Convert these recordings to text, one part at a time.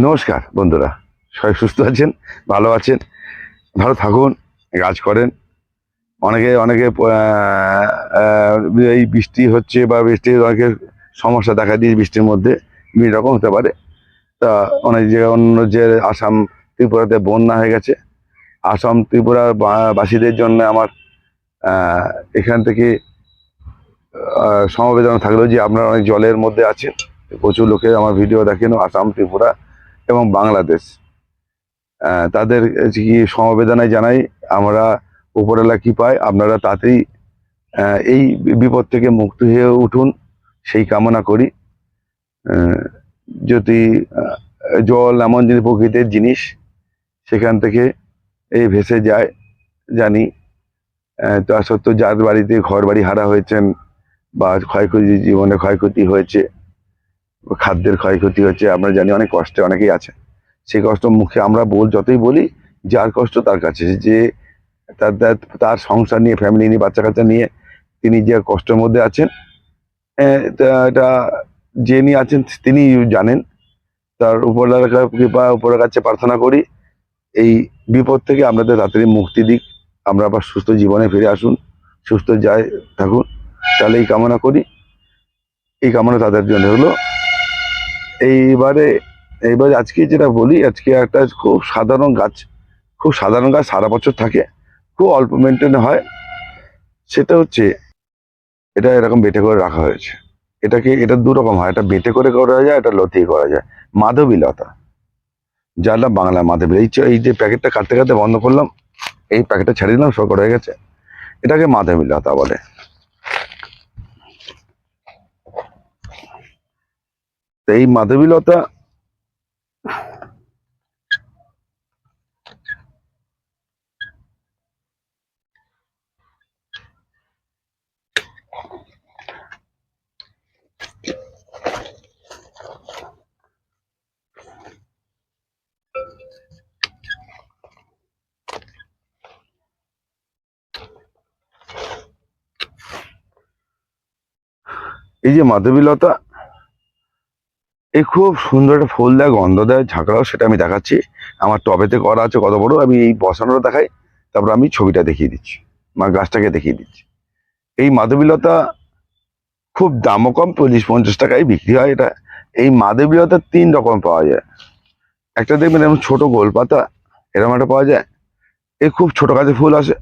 নমস্কার বন্ধুরা, সবাই সুস্থ আছেন, ভালো আছেন, ভালো থাকুন, কাজ করেন। অনেকে অনেকে এই বৃষ্টি হচ্ছে বা বৃষ্টির অনেকে সমস্যা দেখা দিয়ে বৃষ্টির মধ্যে, বিভিন্ন রকম হতে পারে। তা অনেক জায়গায়, অন্য যে আসাম, ত্রিপুরাতে বন্যা হয়ে গেছে। আসাম ত্রিপুরার বা- বাসীদের জন্য আমার এখান থেকে সমবেদনা থাকলেও যে আপনারা অনেক জলের মধ্যে আছেন। প্রচুর লোকে আমার ভিডিও দেখেন, আসাম, ত্রিপুরা। এবং বাংলাদেশ। তাদের কি সমবেদনায় জানাই আমরা উপরওয়ালা কি পাই আপনারা তাতেই এই বিপদ থেকে মুক্ত হয়ে উঠুন, সেই কামনা করি। যদি জল এমন জিনিস প্রকৃতির জিনিস সেখান থেকে এই ভেসে যায়, জানি তা সত্ত্বেও যার বাড়িতে ঘর বাড়ি হারা হয়েছেন বা ক্ষয়ক্ষতি, জীবনে ক্ষয়ক্ষতি হয়েছে খাদ্যের ক্ষয়ক্ষতি হচ্ছে, আমরা জানি অনেক কষ্টে অনেকেই আছে। সেই কষ্ট মুখে আমরা বল যতই বলি, যার কষ্ট তার কাছে। যে তার, তার- সংসার নিয়ে ফ্যামিলি নিয়ে বাচ্চা কাচ্চা নিয়ে তিনি যে কষ্টের মধ্যে আছেন এটা যে নিয়ে আছেন তিনি জানেন। তার কা- কৃপা, উপরের কাছে প্রার্থনা করি, এই বিপদ থেকে আপনাদের তাড়াতাড়ি মুক্তি দিক। আমরা আবার সুস্থ জীবনে ফিরে আসুন, সুস্থ যায় থাকুন। তাহলে এই কামনা করি। এই কামনা তাদের জন্য হলো। এইবারে এইবারে আজকে যেটা বলি, আজকে একটা খুব সাধারণ গাছ, খুব সাধারণ গাছ সারা বছর থাকে, খুব অল্প মেনটেন হয়। সেটা হচ্ছে, এটা এরকম বেটে করে রাখা হয়েছে। এটাকে এটা দু রকম হয়, এটা বেটে করে করা যায়, এটা লতিয়ে করা যায়। মাধবীলতা, যার নাম বাংলা মাধবী। এই যে- এই যে প্যাকেটটা কাটতে কাটতে বন্ধ করলাম, এই প্যাকেটটা ছেড়ে দিলাম শকট হয়ে গেছে। এটাকে মাধবী লতা বলে। এই মাধবীলতা এই যে মাধবীলতা এই খুব সুন্দর একটা ফুল দেয়, গন্ধ দেয় ঝাঁকড়াও সেটা আমি দেখাচ্ছি। আমার টবেতে করা আছে, কত বড়, আমি এই বসানোটা দেখাই। তারপর আমি ছবিটা দেখিয়ে দিচ্ছি, আমার গাছটাকে দেখিয়ে দিচ্ছি। এই মাধবীলতা খুব দামও কম চল্লিশ পঞ্চাশ টাকায় বিক্রি হয় এটা। এই মাধবীলতা তিন রকম পাওয়া যায়। একটা দেখবেন এরকম ছোট গোল পাতা, এরকম একটা পাওয়া যায়। এই খুব ছোট গাছে ফুল আসে।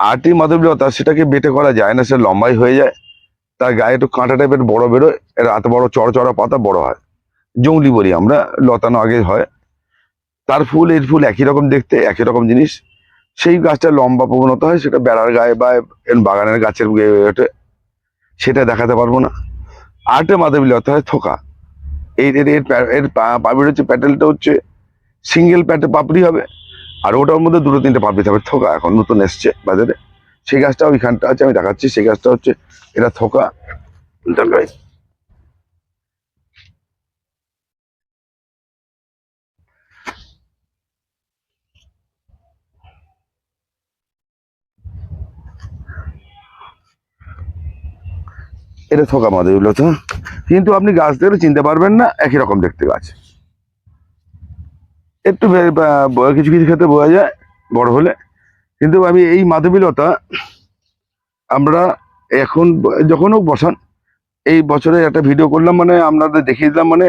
আরটি মাধবীলতা, সেটাকে বেটে করা যায় না, সে লম্বাই হয়ে যায়। তার গায়ে একটু কাঁটা টাইপের বড় বেরোয়, এর এত বড় চড়চড়া পাতা বড় হয়। জঙ্গলি বলি আমরা, লতানো আগে হয়। তার ফুল, এর ফুল একই রকম দেখতে, একই রকম জিনিস। সেই গাছটা লম্বা প্রবণতা হয়, সেটা বেড়ার গায়ে বা বাগানের গাছের ওঠে সেটা দেখাতে পারব না। আরেকটা মাধবী লতা হয় থোকা। এই, এর এর প্যা- এর পা- পাপড়ির হচ্ছে প্যাটেলটা হচ্ছে সিঙ্গেল প্যাটে পাপড়ি হবে। আর ওটার মধ্যে দুটো তিনটে পাপড়ি থাকবে। থোকা এখন নতুন এসছে বাজারে। সেই গাছটা ওইখানটা আছে, আমি দেখাচ্ছি। সেই গাছটা হচ্ছে এটা থোকা দেখাই। এটা থোকা মাদে তো। কিন্তু আপনি গাছ দেখলে চিনতে পারবেন না, একই রকম দেখতে গাছ। একটু কিছু কিছু ক্ষেত্রে বোঝা যায়, বড় হলে। কিন্তু আমি এই মাধবীলতা আমরা এখন যখনও বসান। এই বছরে একটা ভিডিও করলাম মানে আপনাদের দেখিয়ে দিলাম মানে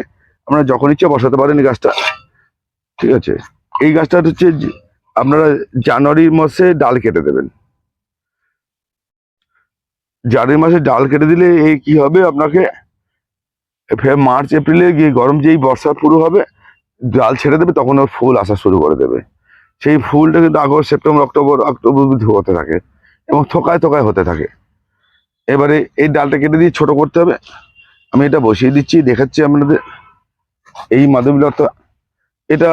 আপনারা যখন ইচ্ছে বসাতে পারেন এই গাছটা। ঠিক আছে? এই গাছটা হচ্ছে আপনারা জানুয়ারি মাসে ডাল কেটে দেবেন। জানুয়ারি মাসে ডাল কেটে দিলে এই কি হবে আপনাকে? ফের মার্চ, এপ্রিলে গিয়ে গরম যেই বর্ষা শুরু হবে, ডাল ছেড়ে দেবে, তখন ওর ফুল আসা শুরু করে দেবে। সেই ফুলটা কিন্তু আগস্ট, সেপ্টেম্বর, অক্টোবর অক্টোবর হতে থাকে এবং থোকায় থোকায় হতে থাকে। এবারে এই ডালটা কেটে দিয়ে ছোট করতে হবে। আমি এটা বসিয়ে দিচ্ছি, দেখাচ্ছি আপনাদের। এই মাধবীলতা এটা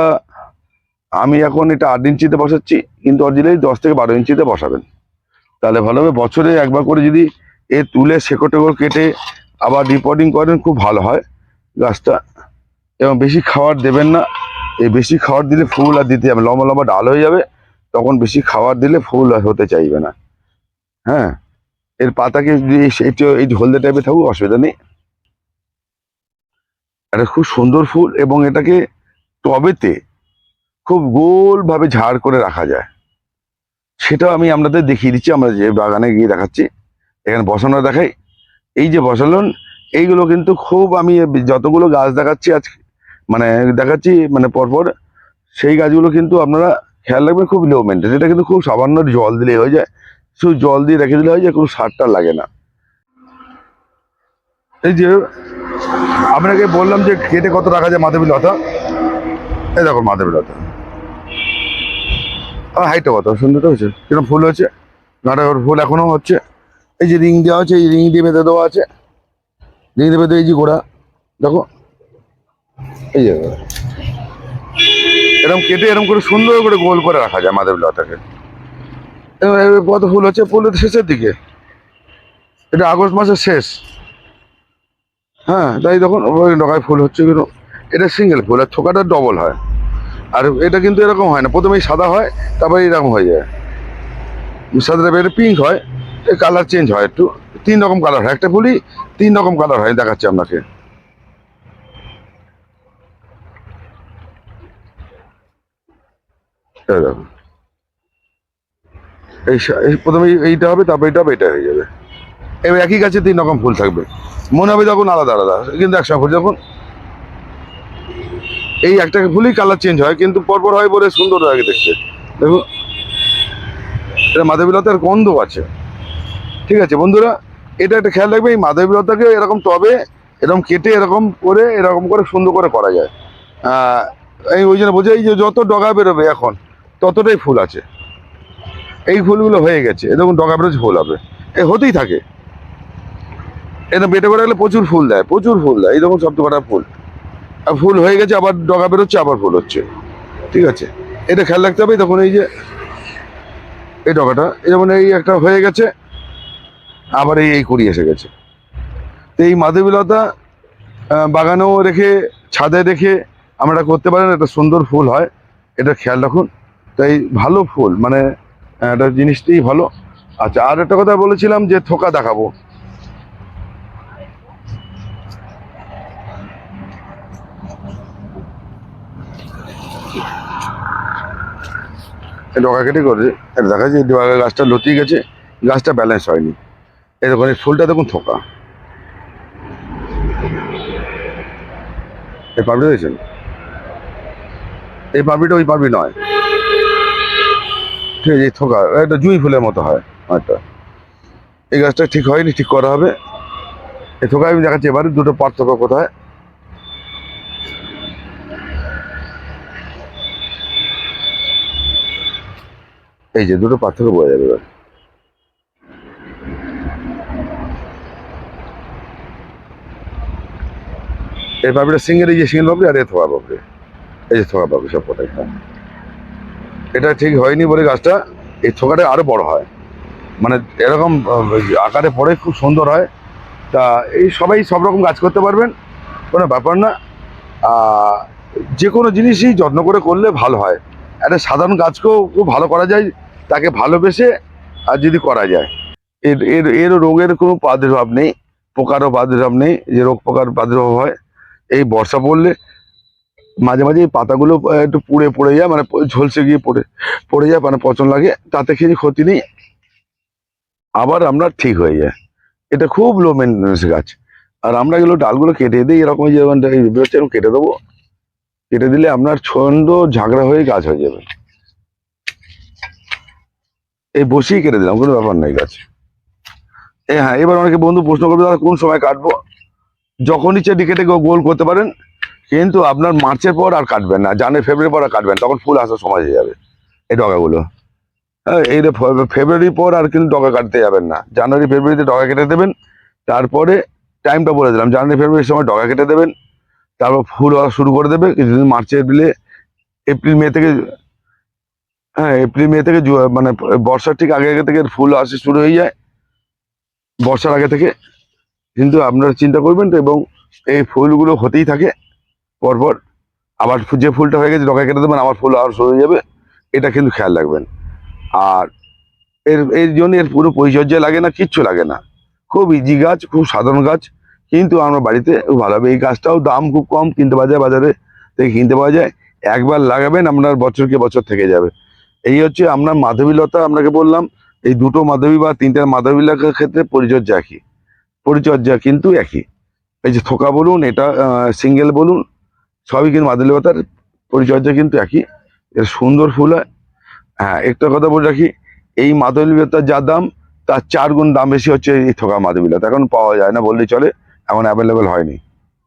আমি এখন এটা আট ইঞ্চিতে বসাচ্ছি, কিন্তু অরিজিনালি দশ থেকে বারো ইঞ্চিতে বসাবেন। তাহলে ভালো হবে, বছরে একবার করে যদি এ তুলে শেকড় টেকড় কেটে আবার রিপোর্টিং করেন, খুব ভালো হয় গাছটা। এবং বেশি খাবার দেবেন না, এই বেশি খাবার দিলে ফুল আর দিতে যাবে লম্বা লম্বা ডাল হয়ে যাবে, তখন বেশি খাবার দিলে ফুল আর হতে চাইবে না। হ্যাঁ? এর পাতাকে যদি এই এই হলদে টাইপের থাকুক, অসুবিধা নেই। এটা খুব সুন্দর ফুল এবং এটাকে টবেতে খুব গোলভাবে ঝাড় করে রাখা যায়। সেটাও আমি আপনাদের দেখিয়ে দিচ্ছি, আমরা যে বাগানে গিয়ে দেখাচ্ছি। এখানে বসানো দেখাই। এই যে বসালন, এইগুলো কিন্তু খুব আমি যতগুলো গাছ দেখাচ্ছি আজ মানে দেখাচ্ছি মানে পরপর, সেই গাছগুলো কিন্তু আপনারা খেয়াল রাখবেন, খুব লো মেনটেন এটা কিন্তু খুব সামান্য জল দিলেই হয়ে যায়। শুধু জল দিয়ে রেখে দিলে হয় যে কোনো সারটা লাগে না। এই যে, আপনাকে বললাম যে কেটে কত রাখা যায় মাধবী লতা? এই দেখো মাধবী লতা। হাইটটা কত? সুন্দর তো হয়েছে। কীরকম ফুল হয়েছে? গাঁটা ফুল এখনও হচ্ছে। এই যে রিং দেওয়া আছে, এই রিং দিয়ে বেঁধে দেওয়া আছে। রিং দিয়ে বেঁধে এই যে গোড়া। দেখো। এই যে এরকম কেটে এরকম করে সুন্দর করে গোল করে রাখা যায় মাধবী লতাকে। কত ফুল হচ্ছে ফুলের শেষের দিকে। এটা আগস্ট মাসের শেষ। হ্যাঁ তাই তখন ডগায় ফুল হচ্ছে কিন্তু এটা সিঙ্গেল ফুল, আর থোকাটা ডবল হয়। আর এটা কিন্তু এরকম হয় না, প্রথমেই সাদা হয়, তারপরে এরকম হয়ে যায়। সাদাটা এটা পিঙ্ক হয় কালার চেঞ্জ হয় একটু। তিন রকম কালার হয়, একটা ফুলই তিন রকম কালার হয়, দেখাচ্ছি আপনাকে। এই দেখো এই প্রথমে এই- এইটা হবে, তারপরে এটা হবে, এটা হয়ে যাবে। এবার একই গাছে তিন রকম ফুল থাকবে। মনে হবে যখন আলাদা আলাদা। কিন্তু একসঙ্গে ফুল যখন এই একটা ফুলই কালার চেঞ্জ হয়, কিন্তু পরপর হয় বলে সুন্দর লাগে দেখতে। দেখো, এটা মাধবীলতার গন্ধ আছে। ঠিক আছে, বন্ধুরা, এটা একটা খেয়াল রাখবে, এই মাধবীলতাকে এরকম টবে এরকম কেটে এরকম করে এরকম করে সুন্দর করে করা যায়। এই ওই জন্য বোঝাই যে যত ডগা বেরোবে এখন, ততটাই ফুল আছে। এই ফুলগুলো হয়ে গেছে। এ দেখুন, ডগা ফুল হবে। এ হতেই থাকে। এটা বেটে বেড়ে গেলে প্রচুর ফুল দেয়, প্রচুর ফুল দেয়। এই দেখুন সবচেয়ে কটা ফুল আর ফুল হয়ে গেছে, আবার ডগা বেরোচ্ছে আবার ফুল হচ্ছে। ঠিক আছে? এটা খেয়াল রাখতে হবে তখন এই যে এই ডগাটা যেমন এই একটা হয়ে গেছে, আবার এই এই কুড়ি এসে গেছে। তো এই মাধবীলতা বাগানেও রেখে, ছাদে রেখে আমরা করতে পারেন একটা সুন্দর ফুল হয়, এটা খেয়াল রাখুন। তাই ভালো ফুল মানে এটা জিনিসটাই ভালো। আচ্ছা আর একটা কথা বলেছিলাম যে থোকা দেখাবো। ডগা কেটে করে দেখা যাচ্ছে ডগা গাছটা লতিয়ে গেছে, গাছটা ব্যালেন্স হয়নি। দেখুন, এই ফুলটা দেখুন থোকা। এই পাপড়ি দেখেছেন? এই পাপড়িটা ওই পাপড়ি নয়। ঠিক আছে থোকা, এটা জুঁই ফুলের মতো হয় একটা এই গাছটা ঠিক হয়নি, ঠিক করা হবে এই থোকা আমি দেখাচ্ছি এবারে, দুটো পার্থক্য কোথায় এই যে দুটো পার্থক্য বোঝা যাবে এবার। এই পাপড়িটা সিঙ্গেল, এই যে সিঙ্গেল পাপড়ি আর এ থোকা পাপড়ি এই যে থোকা পাপড়ি সব কটাই হ্যাঁ। এটা ঠিক হয়নি বলে গাছটা এই থোকাটা আরও বড় হয়। মানে এরকম আকারে পড়ে খুব সুন্দর হয়। তা এই সবাই সব রকম গাছ করতে পারবেন, কোনো ব্যাপার না। যে কোনো জিনিসই যত্ন করে করলে ভালো হয়। একটা সাধারণ গাছকেও খুব ভালো করা যায়, তাকে ভালোবেসে আর যদি করা যায়। এর এর এর রোগের কোনো প্রাদুর্ভাব নেই, পোকারও প্রাদুর্ভাব নেই, যে রোগ পোকার প্রাদুর্ভাব হয়, এই বর্ষা পড়লে মাঝে মাঝে পাতাগুলো একটু পুড়ে, পড়ে যায় মানে ঝলসে গিয়ে পড়ে পড়ে যায় মানে পচন লাগে, তাতে কিছু ক্ষতি নেই। আবার আমরা ঠিক হয়ে যায়। এটা খুব লো মেনটেন্স গাছ। আর আমরা এগুলো ডালগুলো কেটে দিই, এরকম যেমন কেটে দেবো। কেটে দিলে আপনার ছন্দ ঝাগড়া হয়ে গাছ হয়ে যাবে। এই বসেই কেটে দিলাম, কোনো ব্যাপার নেই গাছ। এ হ্যাঁ এবার অনেকে বন্ধু প্রশ্ন করবে, দাদা, কোন সময় কাটবো? যখন ইচ্ছে কেটে গোল করতে পারেন। কিন্তু আপনার মার্চের পর আর কাটবেন না, জানুয়ারি ফেব্রুয়ারি পর আর কাটবেন তখন ফুল আসার সময় হয়ে যাবে। এই ডগাগুলো হ্যাঁ এই ফেব্রুয়ারির পর আর কিন্তু ডগা কাটতে যাবেন না। জানুয়ারি, ফেব্রুয়ারিতে ডগা কেটে দেবেন, তারপরে টাইমটা বলে দিলাম, জানুয়ারি, ফেব্রুয়ারির সময় ডগা কেটে দেবেন, তারপর ফুল শুরু করে দেবে, কিছুদিন মার্চে, এপ্রিলে, এপ্রিল, মে থেকে হ্যাঁ এপ্রিল, মে থেকে মানে বর্ষার ঠিক আগে আগে থেকে ফুল আসে শুরু হয়ে যায়, বর্ষার আগে থেকে। কিন্তু আপনারা চিন্তা করবেন তো, এবং এই ফুলগুলো হতেই থাকে। পরপর আবার যে ফুলটা হয়ে গেছে ডগা কেটে দেবেন আবার ফুল আবার হয়ে যাবে। এটা কিন্তু খেয়াল রাখবেন। আর এর এর জন্য এর পুরো পরিচর্যা লাগে না, কিচ্ছু লাগে না। খুব ইজি গাছ, খুব সাধারণ গাছ, কিন্তু আমরা বাড়িতে ভালো হবে এই গাছটাও দাম খুব কম, কিনতে পাওয়া যায় বাজারে থেকে কিনতে পাওয়া যায়। একবার লাগাবেন, আপনার বছরকে বছর থেকে যাবে। এই হচ্ছে আপনার মাধবীলতা, আপনাকে বললাম, এই দুটো মাধবী বা তিনটার মাধবীলতার ক্ষেত্রে পরিচর্যা একই। পরিচর্যা কিন্তু একই। এই যে থোকা বলুন, এটা সিঙ্গেল বলুন সবই কিন্তু মাধবীলতার পরিচর্যা কিন্তু একই। এর সুন্দর ফুল হয়। হ্যাঁ একটা কথা বলে রাখি, এই মাধবীলতার যা দাম, তার চার গুণ দাম বেশি হচ্ছে এই থোকা মাধবীলতা এখন পাওয়া যায় না, বললেই চলে, এখন অ্যাভেলেবেল হয়নি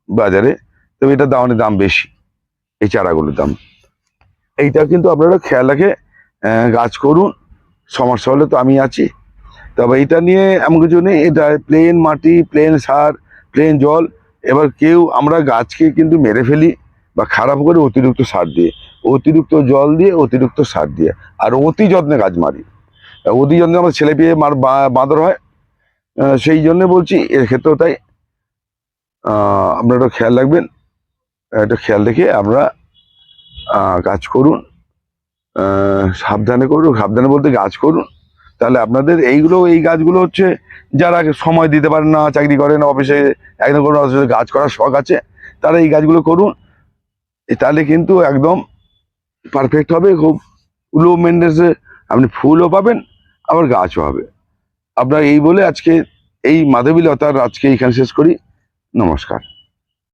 বাজারে। তবে এটার দাম অনেক দাম বেশি, এই চারাগুলোর দাম। এইটা কিন্তু আপনারা খেয়াল রাখে গাছ করুন, সমস্যা হলে তো আমি আছি। তবে এটা নিয়ে এমন কিছু নেই, এটা প্লেন মাটি প্লেন সার প্লেন জল। এবার কেউ আমরা গাছকে কিন্তু মেরে ফেলি বা খারাপ করে অতিরিক্ত সার দিয়ে, অতিরিক্ত জল দিয়ে, অতিরিক্ত সার দিয়ে, আর অতি যত্নে গাছ মারি। অতি যত্নে আমার ছেলে পেয়ে মার বাঁদর হয়। সেই জন্য বলছি, এর ক্ষেত্রেও তাই। আপনারা একটু খেয়াল রাখবেন, একটু খেয়াল রেখে আমরা কাজ করুন। সাবধানে করুন, সাবধানে বলতে গাছ করুন। তাহলে আপনাদের এইগুলো, এই গাছগুলো হচ্ছে যারা সময় দিতে পারেন না, চাকরি করেন, অফিসে, একদম কোনো অসুবিধা গাছ করার শখ আছে, তারা এই গাছগুলো করুন। তাহলে কিন্তু একদম পারফেক্ট হবে। খুব লো মেনটেন্সে আপনি ফুলও পাবেন, আবার গাছও হবে। আপনার এই বলে আজকে এই মাধবী লতার আজকে এইখানে শেষ করি। নমস্কার।